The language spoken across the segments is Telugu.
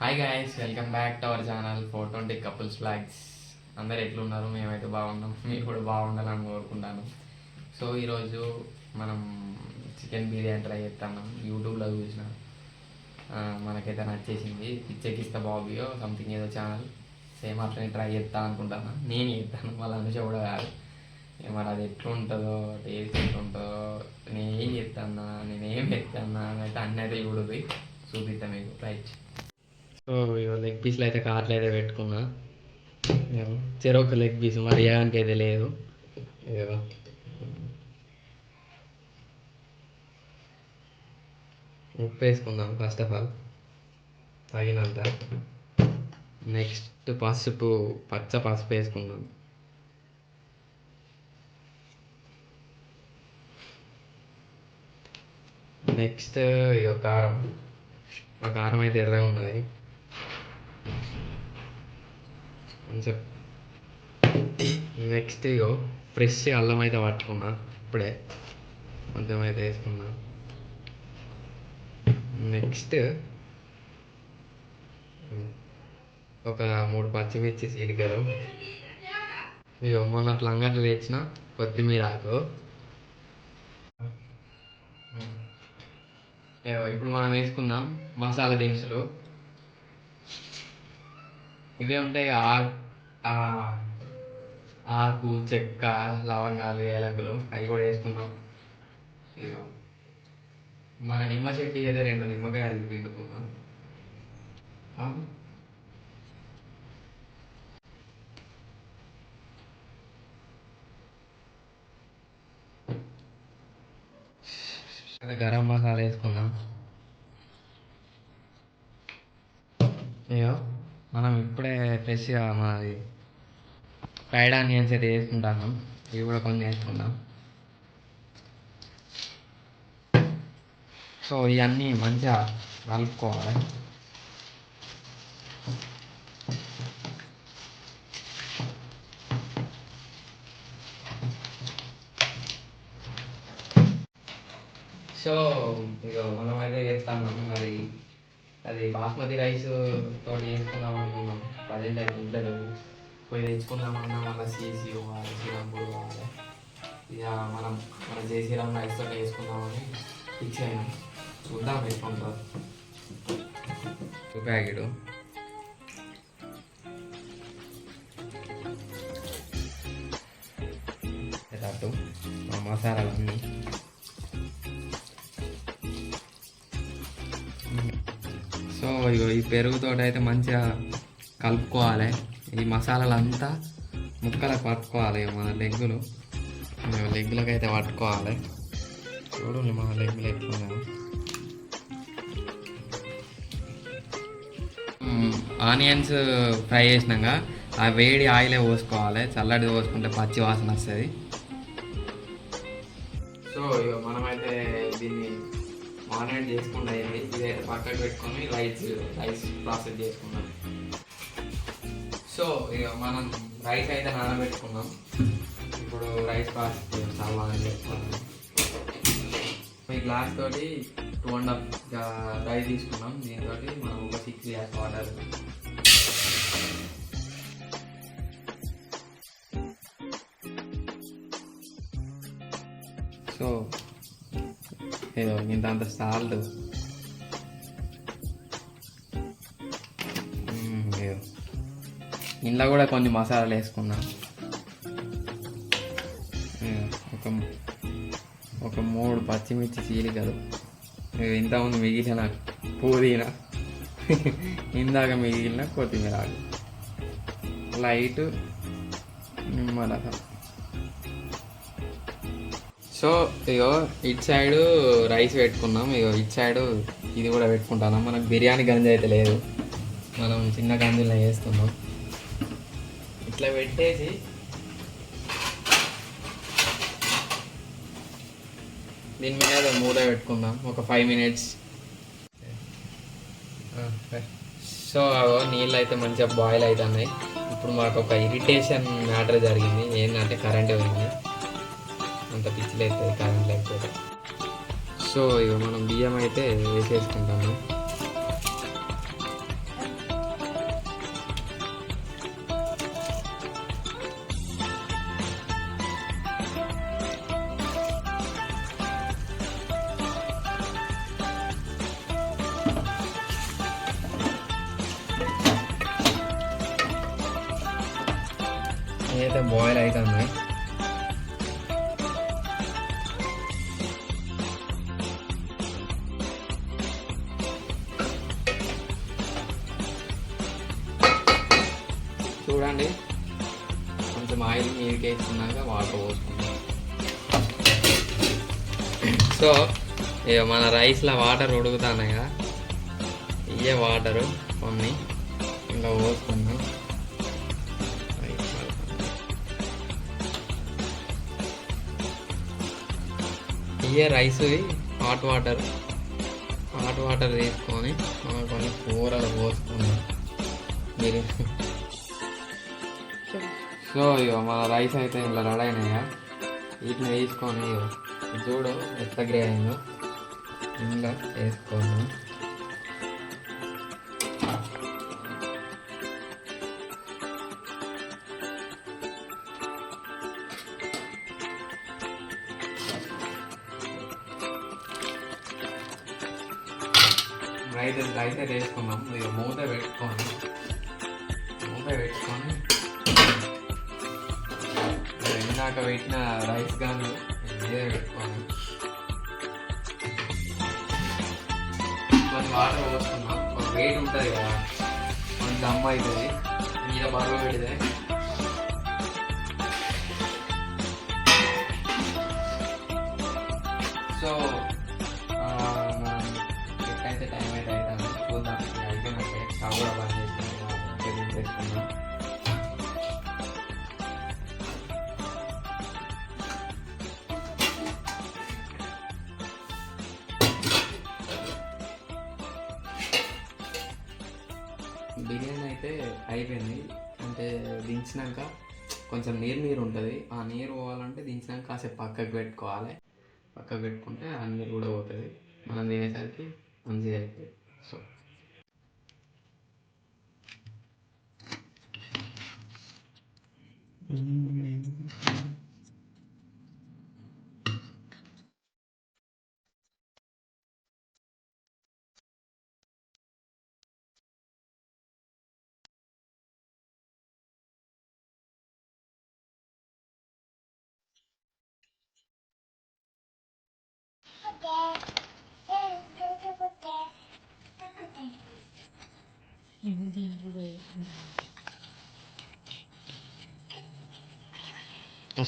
Hi guys welcome back to our channel four twenty couples vlogs అందరు ఎట్లున్నారు? మేమైతే బాగున్నాం. మీరు కూడా బాగుండాలని కోరుకుంటాను. సో ఈరోజు మనం చికెన్ బిర్యానీ ట్రై చేస్తున్నాం. యూట్యూబ్లో చూసిన. మనకైతే నచ్చేసింది. పిచ్చెకిస్తా బాబియో సంథింగ్ ఏదో ఛానల్ సేమ్ అట్లనే ట్రై చేస్తా అనుకుంటాను? నేను చేస్తాను. వాళ్ళ అనుష కూడా కాదు. మరి అది ఎట్లుంటుందో టేస్ట్ ఎట్లుంటుందో నేను ఏం చేస్తానా నేను ఏం చేస్తానా అని అయితే అన్నీ అయితే చూడదు చూపిస్తాను మీకు. రైట్ సో ఇగో లెగ్ పీస్లు అయితే కార్లు అయితే పెట్టుకున్నా. ఇగో చెరొక లెగ్ పీస్ మరి ఏడానికి అయితే లేదు. ఉప్పు వేసుకుందాం ఫస్ట్ ఆఫ్ ఆల్ తగినంత. నెక్స్ట్ పసుపు పచ్చ పసుపు వేసుకుందాం. నెక్స్ట్ ఇక కారం. ఆ కారం అయితే ఎర్రగా ఉన్నది. కొంచెం. నెక్స్ట్ ఇగో ఫ్రెష్ అల్లం అయితే పట్టుకున్నా ఇప్పుడే. కొంచెం అయితే వేసుకున్నా. నెక్స్ట్ ఒక మూడు పచ్చిమిర్చి సీరికలు ఇగో మొన్న లంగట్లు తెచ్చిన కొత్తిమీర ఆకు. ఇప్పుడు మనం వేసుకుందాం మసాలా దినుసులు. ఇవే ఉంటాయి ఆ ఆకు చెక్క లవంగాలు ఏలకులు అవి కూడా వేసుకున్నాం ఇదిగో మన నిమ్మ చెట్టు ఏదో రెండు నిమ్మకాయలు పిండుకుందాం గరం మసాలా వేసుకుందాం. అయ్యో మనం ఇప్పుడే ఫ్రెష్గా మనది ఫ్రైడ్ ఆనియన్స్ అయితే వేసుకుంటాను. ఇవి కూడా కొన్ని వేసుకుందాం. సో ఇవన్నీ మంచిగా కలుపుకోవాలి. సో ఇక మనం అయితే చేస్తాము మరి అది బాస్మతి రైస్ తోటి వేసుకుందాం అనుకున్నాం. ప్రజెంట్ అయితే ఉండదు. పోయి తెచ్చుకుందామన్నా మన సీసీ పోవాలి శ్రీరాంపూర్ పోవాలి. ఇక మనం మన జై శ్రీరామ్ రైస్ తోటి వేసుకుందామని ఫిక్స్ అయినాం. చూద్దాం వేసుకుంటారు ప్యాకెట్. అటు మసాలాలన్నీ. సో ఇగో ఈ పెరుగుతో అయితే మంచిగా కలుపుకోవాలి. ఈ మసాలాలంతా ముక్కలకు పట్టుకోవాలి మన లెగ్గులు. మేము లెగ్గులకు అయితే పట్టుకోవాలి. చూడండి మన లెగ్గులు ఎట్లున్నాయో. ఆనియన్స్ ఫ్రై చేసినాక ఆ వేడి ఆయిలే పోసుకోవాలి. చల్లటి పోసుకుంటే పచ్చి వాసన వస్తుంది. సో ఇక మనమైతే దీన్ని మారినేట్ చేసుకుంటే అయింది ఇదైతే పక్కకు పెట్టుకొని రైస్ రైస్ ప్రాసెస్ చేసుకున్నాం సో ఇక మనం రైస్ అయితే నానబెట్టుకున్నాం. ఇప్పుడు రైస్ ప్రాసెస్ చాలా చెప్పుకున్నాం ఈ గ్లాస్ తోటి టూ అండ్ హాఫ్ రైస్ తీసుకున్నాం. దీంతో మనం ఒక సిక్స్ గ్లాస్ వాటర్ సో ఏదో ఇంత అంత సాల్ట్ ఇంట్లో కూడా కొన్ని మసాలాలు వేసుకున్నాం. ఒక ఒక మూడు పచ్చిమిర్చి చీలికలు. ఇంతకుముందు మిగిలిన పుదీనా. ఇందాక మిగిలిన కొత్తిమీర ఆకు. లైట్ నిమ్మరసం సో ఇగో ఇటు సైడ్ రైస్ పెట్టుకున్నాం. ఇగో ఇటు సైడ్ ఇది కూడా పెట్టుకుంటాను. మనకు బిర్యానీ గంజ అయితే లేదు. మనం చిన్న గంజుల్లో వేస్తున్నాం. ఇట్లా పెట్టేసి దీని మీద మూత పెట్టుకుందాం. ఒక ఫైవ్ మినిట్స్ సో అగో నీళ్ళు అయితే మంచిగా బాయిల్ అవుతున్నాయి ఇప్పుడు మాకు ఒక ఇరిటేషన్ మ్యాటర్ జరిగింది. ఏంటంటే కరెంట్ పోయింది. అంత పిచ్చిలు అవుతుంది కరెంట్ లేకపోతే. సో ఇక మనం బియ్యం అయితే వేసేసుకుంటాము. అయితే బాయిల్ అవుతుంది చూడండి. కొంచెం ఆయిల్ మీదకి వేసుకున్నాక వాటర్ పోసుకుంటాం సో ఇక మన రైస్లో వాటర్ ఉడుకుతున్నాయి కదా. ఇవే వాటరు కొన్ని. ఇంకా పోసుకున్నాం ఇయే rice hot water hot water తీసుకొని మనం కొన్ని కూరలు పోసుకుందాం మీరు సో ఇక మన రైస్ అయితే ఇలా రెడీ అయినాయా? వీటిని వేసుకొని చూడు ఎంత గ్రే అయిందో. ఇంకా వేసుకోవాలి రైస్ రైస్ అయితే వేసుకున్నాం ఇక మూత పెట్టుకొని మూత పెట్టుకొని ఇందాక పెట్టిన రైస్ కానీ ఇదే పెట్టుకోండి కొంచెం వాటర్ పోసుకున్నాం ఒక వెయిట్ ఉంటుంది కదా కొంచెం దమ్ అవుతుంది మీద బరువు పెడితే ఏమైతే అయితే చూద్దాం అయితే స్టవ్ కూడా బంద్ చేసుకున్నాం చేసుకున్నాం బిర్యానీ అయితే అయిపోయింది. అంటే దించినాక కొంచెం నీరు నీరు ఉంటుంది. ఆ నీరు పోవాలంటే దించినాక కాసేపు పక్కకు పెట్టుకోవాలి. పక్కకు పెట్టుకుంటే ఆ నీరు కూడా పోతుంది. మనం తినేసరికి మంచిగా అవుతుంది సో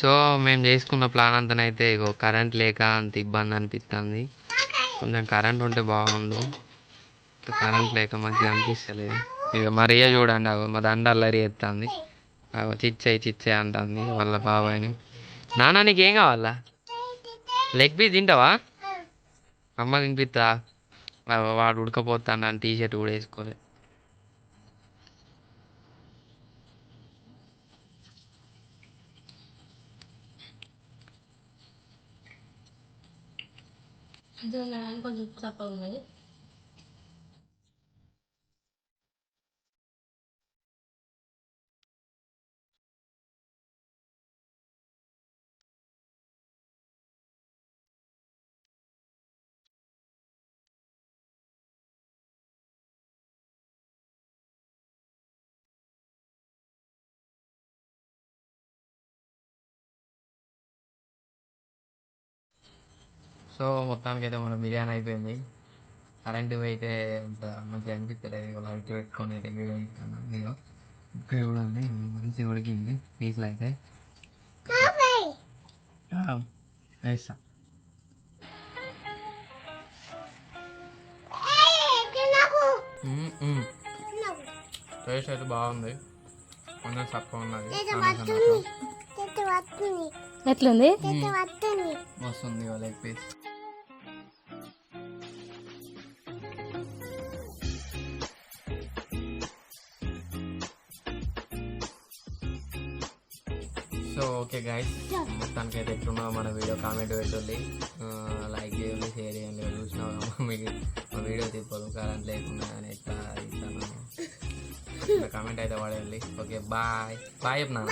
సో మేము చేసుకున్న ప్లాన్ అంతనైతే ఇగో కరెంట్ లేక అంత ఇబ్బంది అనిపిస్తుంది కొంచెం కరెంట్ ఉంటే బాగుండు. కరెంట్ లేక మంచిగా అనిపిస్తలేదు ఇక మరీ చూడండి అగో మా దండ అల్లరి ఎత్తుంది అగో చిచ్చాయి చిచ్చాయి అంటుంది వాళ్ళ బాబాయ్ని. నాన్న నీకేం కావాలా? లెగ్ పీస్ తింటావా? అమ్మ తినిపిస్తా వాడు ఉడకపోతాను అని టీ షర్ట్ కూడా వేసుకోలే కొంచెం తప్ప ఉన్నది సో మొత్తానికి అయితే మన బిర్యానీ అయిపోయింది. కరెంట్ అయితే అంత మంచిగా అనిపించలేదు లైట్ పెట్టుకొని అయితే ఇదిగో ఇక్కడ చూడండి మంచిగా ఉడికింది. పీసులు అయితే. వేస్తా. టేస్ట్ అయితే బాగుంది. కొంచెం తక్కువ ఉన్నది. ఎట్లుంది? వస్తుంది leg piece. So okay guys మొత్తానికి అయితే ఎట్లున్నావు మన వీడియో కామెంట్ పెట్టండి. లైక్ చేయండి షేర్ చేయండి. చూసినా మీకు మా వీడియో తిప్పదు కరెంట్ లేకుండా అని ఎట్లా ఇస్తాను కామెంట్ అయితే పడేయండి ఓకే బాయ్ బాయ్ చెప్పినా